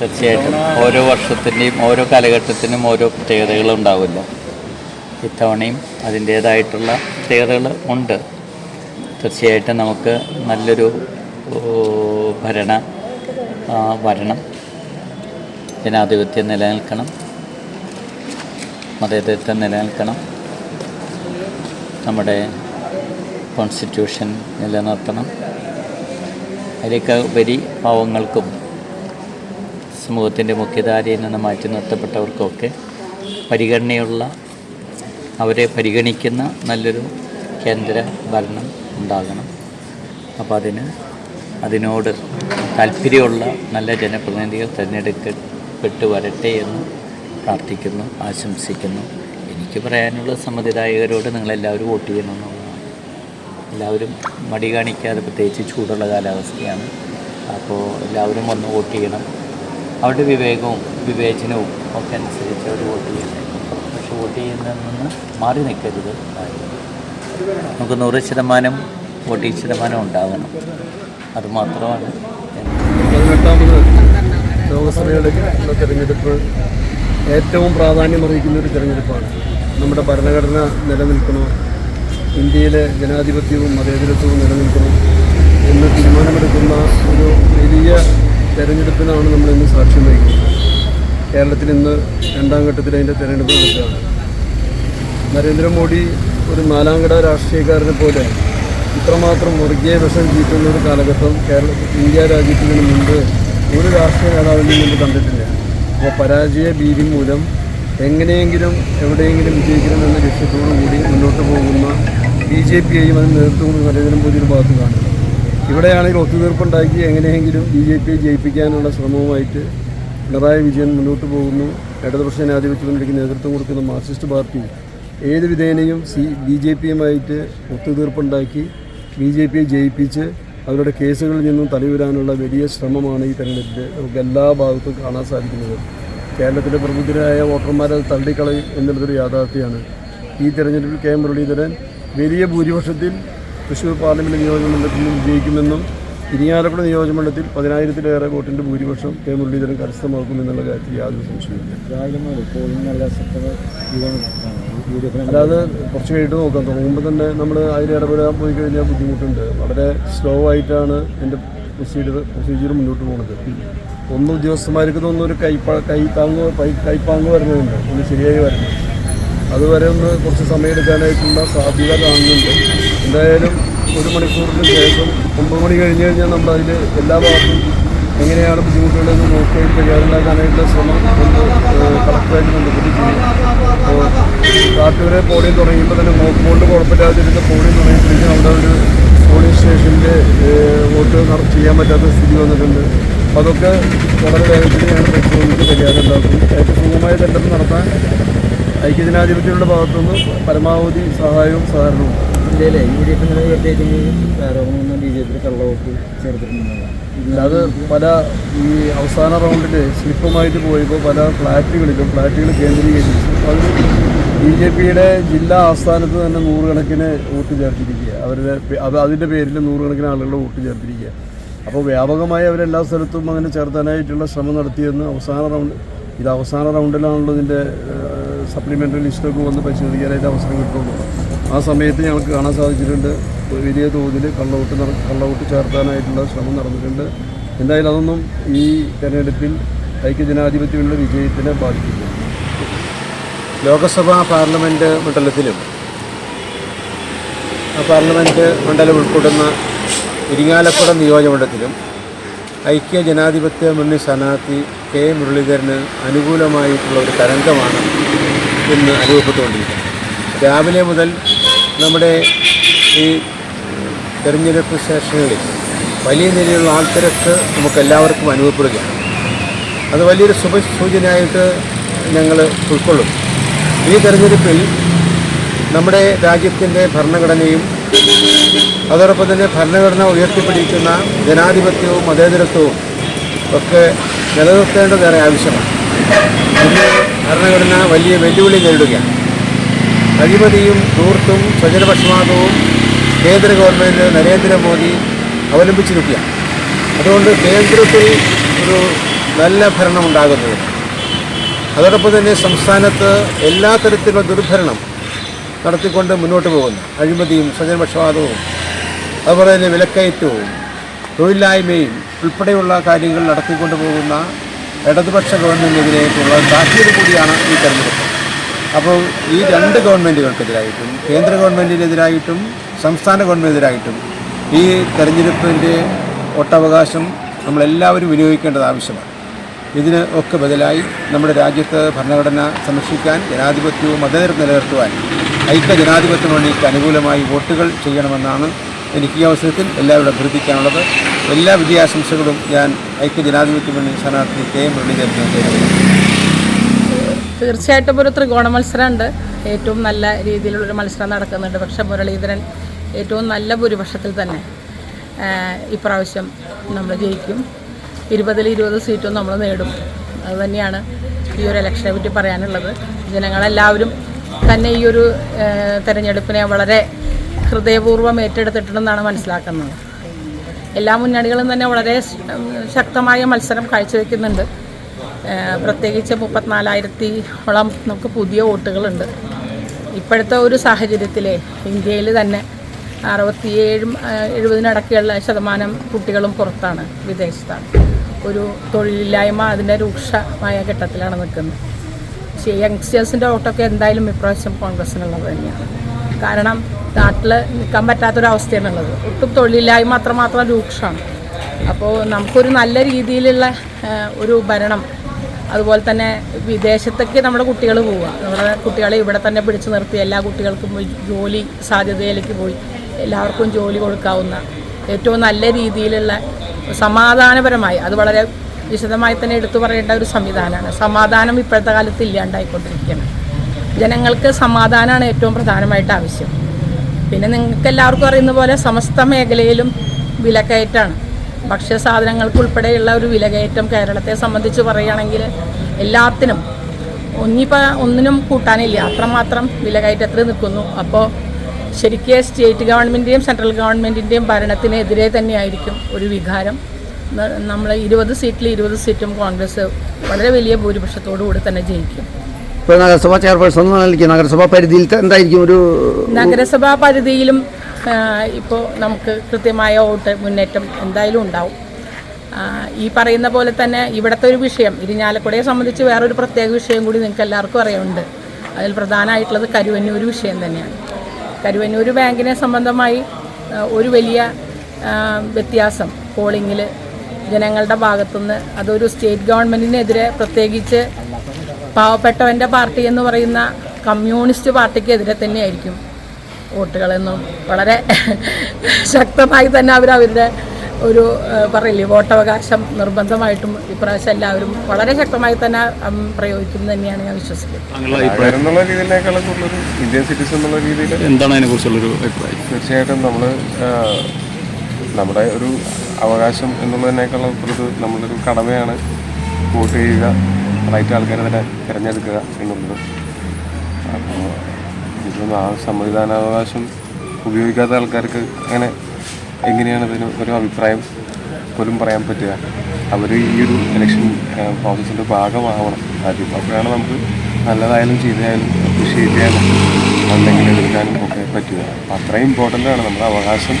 തീർച്ചയായിട്ടും. ഓരോ വർഷത്തിന്റെയും ഓരോ കാലഘട്ടത്തിനും ഓരോ പ്രത്യേകതകൾ ഉണ്ടാവില്ല. ഇത്തവണയും അതിന്റേതായിട്ടുള്ള പ്രത്യേകതകൾ ഉണ്ട്. തീർച്ചയായിട്ടും നമുക്ക് നല്ലൊരു ഭരണ വരണം ജനാധിപത്യം നിലനിൽക്കണം. മതേതരത്വം നിലനിൽക്കണം. നമ്മുടെ കോൺസ്റ്റിറ്റ്യൂഷൻ നിലനിർത്തണം. അതിലേക്ക് ഉപരി പാവങ്ങൾക്കും സമൂഹത്തിന്റെ മുഖ്യധാരയിൽ നിന്ന് മാറ്റി നിർത്തപ്പെട്ടവർക്കൊക്കെ പരിഗണനയുള്ള അവരെ പരിഗണിക്കുന്ന നല്ലൊരു കേന്ദ്ര ഭരണം ഉണ്ടാകണം. അപ്പോൾ അതിന് അതിനോട് താല്പര്യമുള്ള നല്ല ജനപ്രതിനിധികൾ തിരഞ്ഞെടുക്കപ്പെട്ട് വരട്ടെ എന്ന് പ്രാർത്ഥിക്കുന്നു ആശംസിക്കുന്നു. എനിക്ക് പറയാനുള്ള സമ്മതിദായകരോട് നിങ്ങളെല്ലാവരും വോട്ട് ചെയ്യണമെന്നുള്ളതാണ് എല്ലാവരും മടി കാണിക്കാതെ പ്രത്യേകിച്ച് ചൂടുള്ള കാലാവസ്ഥയാണ്. അപ്പോൾ എല്ലാവരും വന്ന് വോട്ട് ചെയ്യണം. അവരുടെ വിവേകവും വിവേചനവും ഒക്കെ അനുസരിച്ച് അവർ വോട്ട് ചെയ്യുന്നത്. പക്ഷെ വോട്ട് ചെയ്യുന്നതിൽ നിന്ന് മാറി നിൽക്കരുത് നമുക്ക് നൂറ് ശതമാനം വോട്ടിംഗ് ശതമാനം ഉണ്ടാകണം അത് മാത്രമാണ് പതിനെട്ടാമത് ലോകസഭയുടെ തിരഞ്ഞെടുപ്പ് ഏറ്റവും പ്രാധാന്യമർഹിക്കുന്ന ഒരു തിരഞ്ഞെടുപ്പാണ്. നമ്മുടെ ഭരണഘടന നിലനിൽക്കണോ ഇന്ത്യയിലെ ജനാധിപത്യവും മതേതരത്വവും നിലനിൽക്കണം എന്ന് തീരുമാനമെടുക്കുന്ന ഒരു വലിയ തെരഞ്ഞെടുപ്പിനാണ് നമ്മൾ ഇന്ന് സാക്ഷ്യം വഹിക്കുന്നത്. കേരളത്തിൽ ഇന്ന് രണ്ടാം ഘട്ടത്തിൽ അതിന്റെ തെരഞ്ഞെടുപ്പ് നടക്കുകയാണ്. നരേന്ദ്രമോദി ഒരു നാലാംകിട രാഷ്ട്രീയക്കാരനെ പോലെ ഇത്രമാത്രം വർഗീയ വിഷം ചീറ്റുന്ന ഒരു കാലഘട്ടം കേരള ഇന്ത്യ രാജ്യത്തിന് മുൻപ് ഒരു രാഷ്ട്രീയ നേതാവിന്റെ മുമ്പ് കണ്ടിട്ടില്ല. അപ്പോൾ പരാജയ ഭീതി മൂലം എങ്ങനെയെങ്കിലും എവിടെയെങ്കിലും വിജയിക്കണം എന്ന ലക്ഷ്യത്തോടു കൂടി മുന്നോട്ട് പോകുന്ന ബി ജെ പിയെയും അതിന് നേതൃത്വം നരേന്ദ്രമോദിയുടെ ഭാഗത്ത് കാണുന്നത് ഇവിടെയാണെങ്കിൽ ഒത്തുതീർപ്പുണ്ടാക്കി എങ്ങനെയെങ്കിലും ബി ജെ പിയെ ജയിപ്പിക്കാനുള്ള ശ്രമവുമായിട്ട് പിണറായി വിജയൻ മുന്നോട്ട് പോകുന്നു. ഇടതുപക്ഷ ജനാധിപത്യ മുന്നണിക്ക് നേതൃത്വം കൊടുക്കുന്ന മാർക്സിസ്റ്റ് പാർട്ടി ഏത് വിധേനയും സി ബി ജെ പിയുമായിട്ട് ഒത്തുതീർപ്പുണ്ടാക്കി ബി ജെ പിയെ ജയിപ്പിച്ച് അവരുടെ കേസുകളിൽ നിന്നും തലയുരാനുള്ള വലിയ ശ്രമമാണ് ഈ തെരഞ്ഞെടുപ്പിൽ നമുക്ക് എല്ലാ ഭാഗത്തും കാണാൻ സാധിക്കുന്നത്. കേരളത്തിലെ പ്രബുദ്ധരായ വോട്ടർമാരെ തള്ളിക്കളയും എന്നുള്ളതൊരു യാഥാർത്ഥ്യമാണ്. ഈ തെരഞ്ഞെടുപ്പിൽ കെ മുരളീധരൻ വലിയ ഭൂരിപക്ഷത്തിൽ തൃശ്ശൂർ പാർലമെന്റ് നിയോജകമണ്ഡലത്തിൽ നിന്ന് വിജയിക്കുമെന്നും ഇരിങ്ങാലക്കുട നിയോജകമണ്ഡലത്തിൽ പതിനായിരത്തിലേറെ വോട്ടിന്റെ ഭൂരിപക്ഷം കെ മുരളീധരൻ കരസ്ഥമാക്കുമെന്നുള്ള കാര്യത്തിൽ യാതൊരു സംശയമില്ല അല്ലാതെ കുറച്ച് കഴിഞ്ഞിട്ട് നോക്കാം. തുടങ്ങുമ്പോൾ തന്നെ നമ്മൾ അതിൽ ഇടപെടാൻ പോയി കഴിഞ്ഞാൽ ബുദ്ധിമുട്ടുണ്ട്. വളരെ സ്ലോ ആയിട്ടാണ് എന്റെ പ്രൊസീജിയർ പ്രൊസീജിയർ മുന്നോട്ട് പോകുന്നത് ഒന്ന് ഉദ്യോഗസ്ഥന്മാർക്ക് തോന്നുന്ന ഒരു കൈപ്പ കൈത്താങ്ങ് താങ്ങ് കൈപ്പാങ്ങ് വരുന്നുണ്ട്. ഒന്ന് ശരിയായി വരുന്നത് അതുവരെ ഒന്ന് കുറച്ച് സമയം എടുക്കാനായിട്ടുള്ള സാധ്യത കാണുന്നുണ്ട്. എന്തായാലും ഒരു മണിക്കൂറിന് ശേഷം ഒമ്പത് മണി കഴിഞ്ഞ് കഴിഞ്ഞാൽ നമ്മൾ അതിൽ എല്ലാ ഭാഗത്തും എങ്ങനെയാണ് ബുദ്ധിമുട്ടുകളെന്ന് നോക്കി തയ്യാറുണ്ടാക്കാനായിട്ട് ശ്രമം ഒന്ന് കളക്ടറായിട്ട് ബന്ധപ്പെട്ട് ചെയ്യും അപ്പോൾ കാട്ടൂരെ പോളിയും തുടങ്ങിയപ്പോൾ തന്നെ നോക്കുകൊണ്ട് കുഴപ്പമില്ലാതിരുന്ന പോളിയും തുടങ്ങിയപ്പോഴേക്കും അവിടെ ഒരു പോളിംഗ് സ്റ്റേഷന്റെ വോട്ട് ചെയ്യാൻ പറ്റാത്ത സ്ഥിതി വന്നിട്ടുണ്ട്. അപ്പോൾ അതൊക്കെ വളരെ ഞങ്ങൾ പരിശോധിച്ച് പരിഹാരം ഏറ്റവും സുഖമായ തെരഞ്ഞെടുപ്പ് നടത്താൻ ഐക്യജനാധിപത്യങ്ങളുടെ ഭാഗത്തുനിന്ന് പരമാവധി സഹായവും സഹകരണവും ഇന്ത്യയിലെ യു ഡി പ്രത്യേകിച്ച് ആരോപണം ബി ജെ പി കള്ളവോട്ട് അത് പല ഈ അവസാന റൗണ്ടിൽ സ്ലിപ്പുമായിട്ട് പോയപ്പോൾ പല ഫ്ലാറ്റുകളിലും ഫ്ലാറ്റുകൾ കേന്ദ്രീകരിച്ചു അത് ബി ജെ പിയുടെ ജില്ലാ ആസ്ഥാനത്ത് തന്നെ നൂറുകണക്കിന് വോട്ട് ചേർത്തിരിക്കുക. അവരുടെ അത് അതിന്റെ പേരിൽ നൂറുകണക്കിന് ആളുകളുടെ വോട്ട് ചേർത്തിരിക്കുക. അപ്പോൾ വ്യാപകമായി അവരെല്ലാ സ്ഥലത്തും അങ്ങനെ ചേർത്താനായിട്ടുള്ള ശ്രമം നടത്തിയെന്ന് അവസാന റൗണ്ട് ഇത് അവസാന റൗണ്ടിലാണല്ലോ ഇതിന്റെ സപ്ലിമെന്ററി ലിസ്റ്റൊക്കെ വന്ന് പരിശോധിക്കാനായിട്ട് അവസരം കിട്ടുള്ളൂ. ആ സമയത്ത് ഞങ്ങൾക്ക് കാണാൻ സാധിച്ചിട്ടുണ്ട്. വലിയ തോതിൽ കള്ളവോട്ട് നട കള്ളവോട്ട് ചേർത്താനായിട്ടുള്ള ശ്രമം നടന്നിട്ടുണ്ട്. എന്തായാലും അതൊന്നും ഈ തെരഞ്ഞെടുപ്പിൽ ഐക്യജനാധിപത്യമുള്ള വിജയത്തിനെ ബാധിക്കില്ല. ലോകസഭാ പാർലമെന്റ് മണ്ഡലത്തിലും ആ പാർലമെന്റ് മണ്ഡലം ഉൾപ്പെടുന്ന ഇരിങ്ങാലക്കുട നിയോജകമണ്ഡലത്തിലും ഐക്യ ജനാധിപത്യ മുന്നണി സ്ഥാനാർത്ഥി കെ മുരളീധരന് അനുകൂലമായിട്ടുള്ള ഒരു തരംഗമാണ് ഇന്ന് അനുഭവപ്പെട്ടുകൊണ്ടിരിക്കുന്നത് രാവിലെ മുതൽ നമ്മുടെ ഈ തെരഞ്ഞെടുപ്പ് സ്റ്റേഷനുകളിൽ വലിയ നിലയിലുള്ള ആൾത്തിരക്ക് നമുക്കെല്ലാവർക്കും അനുഭവപ്പെടുകയാണ്. അത് വലിയൊരു ശുഭസൂചനയായിട്ട് ഞങ്ങൾ ഉൾക്കൊള്ളും. ഈ തെരഞ്ഞെടുപ്പിൽ നമ്മുടെ രാജ്യത്തിന്റെ ഭരണഘടനയും അതോടൊപ്പം തന്നെ ഭരണഘടന ഉയർത്തിപ്പിടിക്കുന്ന ജനാധിപത്യവും മതേതരത്വവും ഒക്കെ നിലനിർത്തേണ്ടതേറെ ആവശ്യമാണ്. ഭരണഘടന വലിയ വെല്ലുവിളി നേരിടുകയാണ്. അഴിമതിയും ധൂർത്തും സ്വജനപക്ഷപാതവും കേന്ദ്ര ഗവൺമെന്റ് നരേന്ദ്രമോദി അവലംബിച്ചിരിക്കുകയാണ്. അതുകൊണ്ട് കേന്ദ്രത്തിൽ ഒരു നല്ല ഭരണം ഉണ്ടാകുന്നത്. അതോടൊപ്പം തന്നെ സംസ്ഥാനത്ത് എല്ലാ തരത്തിലുള്ള ദുർഭരണം നടത്തിക്കൊണ്ട് മുന്നോട്ട് പോകുന്നു. അഴിമതിയും സ്വജനപക്ഷപാതവും അതുപോലെ തന്നെ വിലക്കയറ്റവും തൊഴിലില്ലായ്മയും ഉൾപ്പെടെയുള്ള കാര്യങ്ങൾ നടത്തിക്കൊണ്ട് പോകുന്ന ഇടതുപക്ഷ ഗവൺമെന്റിനെതിരായിട്ടുള്ള താക്കീത് കൂടിയാണ് ഈ തെരഞ്ഞെടുപ്പ്. അപ്പോൾ ഈ രണ്ട് ഗവൺമെന്റുകൾക്കെതിരായിട്ടും കേന്ദ്ര ഗവൺമെന്റിനെതിരായിട്ടും സംസ്ഥാന ഗവൺമെന്റിനെതിരായിട്ടും ഈ തെരഞ്ഞെടുപ്പിന്റെ ഒട്ടവകാശം നമ്മളെല്ലാവരും വിനിയോഗിക്കേണ്ടത് ആവശ്യമാണ്. ഇതിന് ഒക്കെ ബദലായി നമ്മുടെ രാജ്യത്ത് ഭരണഘടന സംരക്ഷിക്കാൻ ജനാധിപത്യവും മതനിരം നിലനിർത്തുവാൻ ഐക്യ ജനാധിപത്യ മുന്നണിക്ക് അനുകൂലമായി വോട്ടുകൾ ചെയ്യണമെന്നാണ് എനിക്ക് ഈ അവസരത്തിൽ എല്ലാവരും അഭ്യർത്ഥിക്കാനുള്ളത് എല്ലാ വിജയാശംസകളും ഞാൻ ഐക്യ ജനാധിപത്യ മുന്നണി സ്ഥാനാർത്ഥി കെ എം മുരളീധരനെ തീർച്ചയായിട്ടും ഒരു ത്രികോണ മത്സരമുണ്ട്. ഏറ്റവും നല്ല രീതിയിലുള്ളൊരു മത്സരം നടക്കുന്നുണ്ട്. പക്ഷേ മുരളീധരൻ ഏറ്റവും നല്ല ഭൂരിപക്ഷത്തിൽ തന്നെ ഇപ്രാവശ്യം നമ്മൾ ജയിക്കും. ഇരുപതിൽ ഇരുപത് സീറ്റും നമ്മൾ നേടും. അതുതന്നെയാണ് ഈ ഒരു ഇലക്ഷനെ പറ്റി പറയാനുള്ളത്. ജനങ്ങളെല്ലാവരും തന്നെ ഈ ഒരു തെരഞ്ഞെടുപ്പിനെ വളരെ ഹൃദയപൂർവം ഏറ്റെടുത്തിട്ടുണ്ടെന്നാണ് മനസ്സിലാക്കുന്നത്. എല്ലാ മുന്നണികളും തന്നെ വളരെ ശക്തമായ മത്സരം കാഴ്ചവെക്കുന്നുണ്ട്. പ്രത്യേകിച്ച് മുപ്പത്തിനാലായിരത്തി ഓളം നമുക്ക് പുതിയ വോട്ടുകളുണ്ട്. ഇപ്പോഴത്തെ ഒരു സാഹചര്യത്തിൽ ഇന്ത്യയിൽ തന്നെ അറുപത്തിയേഴും എഴുപതിനടക്കെയുള്ള ശതമാനം കുട്ടികളും പുറത്താണ് വിദേശത്താണ്. ഒരു തൊഴിലില്ലായ്മ അതിന്റെ രൂക്ഷമായ ഘട്ടത്തിലാണ് നിൽക്കുന്നത്. പക്ഷേ യങ്സ്റ്റേഴ്സിന്റെ വോട്ടൊക്കെ എന്തായാലും ഇപ്രാവശ്യം കോൺഗ്രസ്സിനുള്ളത് തന്നെയാണ്. കാരണം നാട്ടിൽ നിൽക്കാൻ പറ്റാത്തൊരവസ്ഥയാണുള്ളത്. ഒട്ടും തൊഴിലില്ലായ്മ അത്രമാത്രം രൂക്ഷമാണ്. അപ്പോൾ നമുക്കൊരു നല്ല രീതിയിലുള്ള ഒരു ഭരണം അതുപോലെ തന്നെ വിദേശത്തേക്ക് നമ്മുടെ കുട്ടികൾ പോവുക. നമ്മുടെ കുട്ടികളെ ഇവിടെ തന്നെ പിടിച്ചു നിർത്തി എല്ലാ കുട്ടികൾക്കും ജോലി സാധ്യതയിലേക്ക് പോയി എല്ലാവർക്കും ജോലി കൊടുക്കാവുന്ന ഏറ്റവും നല്ല രീതിയിലുള്ള സമാധാനപരമായി അത് വളരെ വിശദമായി തന്നെ എടുത്തു പറയേണ്ട ഒരു സംവിധാനമാണ്. സമാധാനം ഇപ്പോഴത്തെ കാലത്ത് ഇല്ലാണ്ടായിക്കൊണ്ടിരിക്കുകയാണ്. ജനങ്ങൾക്ക് സമാധാനമാണ് ഏറ്റവും പ്രധാനമായിട്ട് ആവശ്യം. പിന്നെ നിങ്ങൾക്ക് എല്ലാവർക്കും അറിയുന്ന പോലെ സമസ്ത മേഖലയിലും വിലക്കയറ്റാണ്. ഭക്ഷ്യസാധനങ്ങൾക്ക് ഉൾപ്പെടെയുള്ള ഒരു വിലകയറ്റം കേരളത്തെ സംബന്ധിച്ച് പറയുകയാണെങ്കിൽ എല്ലാത്തിനും ഒന്നിപ്പോൾ ഒന്നിനും കൂട്ടാനില്ല. അത്രമാത്രം വിലകയറ്റത്തിൽ നിൽക്കുന്നു. അപ്പോൾ ശരിക്കും സ്റ്റേറ്റ് ഗവൺമെന്റിന്റെയും സെൻട്രൽ ഗവൺമെന്റിന്റെയും ഭരണത്തിനെതിരെ തന്നെയായിരിക്കും ഒരു വികാരം. നമ്മൾ ഇരുപത് സീറ്റിൽ ഇരുപത് സീറ്റും കോൺഗ്രസ് വളരെ വലിയ ഭൂരിപക്ഷത്തോടു കൂടി തന്നെ ജയിക്കും. ഇപ്പോൾ നഗരസഭാ ചെയർപേഴ്സൺ എന്ന നിലയ്ക്ക് പരിധിയിൽ എന്തായിരിക്കും ഒരു നഗരസഭാ പരിധിയിലും ഇപ്പോൾ നമുക്ക് കൃത്യമായ വോട്ട് മുന്നേറ്റം എന്തായാലും ഉണ്ടാവും. ഈ പറയുന്ന പോലെ തന്നെ ഇവിടുത്തെ ഒരു വിഷയം ഇരിഞ്ഞാലക്കുടയെ സംബന്ധിച്ച് വേറൊരു പ്രത്യേക വിഷയം കൂടി നിങ്ങൾക്ക് എല്ലാവർക്കും അറിയുന്നുണ്ട് അതിൽ പ്രധാനമായിട്ടുള്ളത് കരുവന്നൂർ വിഷയം തന്നെയാണ്. കരുവന്നൂർ ബാങ്കിനെ സംബന്ധമായി ഒരു വലിയ വ്യത്യാസം. പോളിങ്ങിൽ ജനങ്ങളുടെ ഭാഗത്തുനിന്ന് അതൊരു സ്റ്റേറ്റ് ഗവൺമെന്റിനെതിരെ പ്രത്യേകിച്ച് പാവപ്പെട്ടവന്റെ പാർട്ടി എന്ന് പറയുന്ന കമ്മ്യൂണിസ്റ്റ് പാർട്ടിക്കെതിരെ തന്നെയായിരിക്കും വോട്ടുകളെന്നും വളരെ ശക്തമായി തന്നെ അവർ അവരുടെ ഒരു പറയില്ലേ വോട്ടവകാശം നിർബന്ധമായിട്ടും ഇപ്രാവശ്യം എല്ലാവരും വളരെ ശക്തമായി തന്നെ പ്രയോഗിക്കും തന്നെയാണ് ഞാൻ വിശ്വസിക്കുന്നത്. എന്താണ് അതിനെക്കുറിച്ചുള്ളൊരു അഭിപ്രായം? തീർച്ചയായിട്ടും നമ്മൾ നമ്മുടെ ഒരു അവകാശം എന്നുള്ളതിനേക്കാളും നമ്മളൊരു കടമയാണ് വോട്ട് ചെയ്യുക. റൈറ്റ് ആൾക്കാരെ തന്നെ തിരഞ്ഞെടുക്കുക എന്നുള്ളത് അപ്പോൾ ഇതൊന്നും ആ സമ്മതിദാനാവകാശം ഉപയോഗിക്കാത്ത ആൾക്കാർക്ക് അങ്ങനെ എങ്ങനെയാണ് ഇതിന് ഒരു അഭിപ്രായം പോലും പറയാൻ പറ്റുക? അവർ ഈ ഒരു ഇലക്ഷൻ പ്രോസസ്സിന്റെ ഭാഗമാവണം. ആദ്യം അപ്പോഴാണ് നമുക്ക് നല്ലതായാലും ചെയ്തതായാലും അപ്രിഷ്യേറ്റ് ചെയ്യാനും അല്ലെങ്കിൽ എതിർക്കാനും ഒക്കെ പറ്റുക. അപ്പം അത്രയും ഇമ്പോർട്ടന്റ് ആണ്. നമ്മുടെ അവകാശം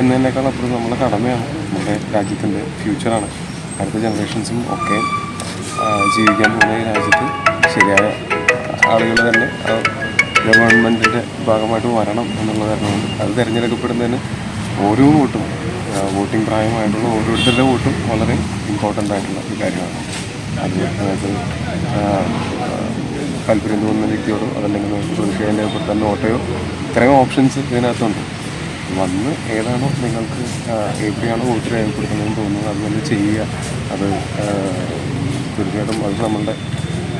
എന്നതിനേക്കാൾ അപ്പുറം നമ്മുടെ കടമയാണ്. നമ്മുടെ രാജ്യത്തിന്റെ ഫ്യൂച്ചറാണ് അടുത്ത ജനറേഷൻസും ഒക്കെ ജീവിക്കാൻ പോകുന്ന ഈ രാജ്യത്ത് ശരിയായ ആളുകൾ തന്നെ ഗവൺമെന്റിന്റെ ഭാഗമായിട്ട് വരണം എന്നുള്ള കാരണമാണ് അത് തിരഞ്ഞെടുക്കപ്പെടുന്നതിന് ഓരോ വോട്ടും വോട്ടിംഗ് പ്രായമായിട്ടുള്ള ഓരോരുത്തരുടെ വോട്ടും വളരെ ഇമ്പോർട്ടന്റ് ആയിട്ടുള്ള ഒരു കാര്യമാണ്. അത് അതായത് താല്പര്യം തോന്നുന്ന വ്യക്തിയോടോ അതല്ലെങ്കിൽ പ്രതിഷേധം രേഖപ്പെടുത്താൻ വോട്ടയോ ഇത്രയും ഓപ്ഷൻസ് ഇതിനകത്തുണ്ട്. വന്ന് ഏതാണോ നിങ്ങൾക്ക് എവിടെയാണോ വോട്ട് രേഖപ്പെടുത്തുന്നതെന്ന് തോന്നുന്നത് അത് തന്നെ ചെയ്യുക. അത് തീർച്ചയായിട്ടും അത് നമ്മളുടെ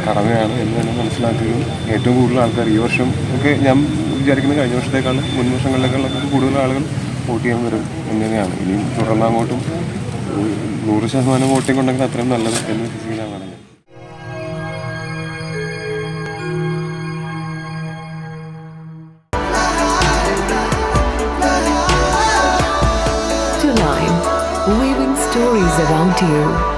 കടമയാണ് എന്ന് തന്നെ മനസ്സിലാക്കുകയും ഏറ്റവും കൂടുതൽ ആൾക്കാർ ഈ വർഷം ഒക്കെ ഞാൻ വിചാരിക്കുന്നത് കഴിഞ്ഞ വർഷത്തേക്കാളും മുൻ വർഷങ്ങളിലേക്കാളൊക്കെ കൂടുതൽ ആളുകൾ വോട്ട് ചെയ്യാൻ വരും എന്ന് തന്നെയാണ് ഇനിയും തുടർന്ന് അങ്ങോട്ടും നൂറ് ശതമാനം വോട്ടിംഗ് ഉണ്ടെങ്കിൽ അത്രയും നല്ലത് എന്ന് വിശ്വസിക്കാൻ പറഞ്ഞത് stories around you.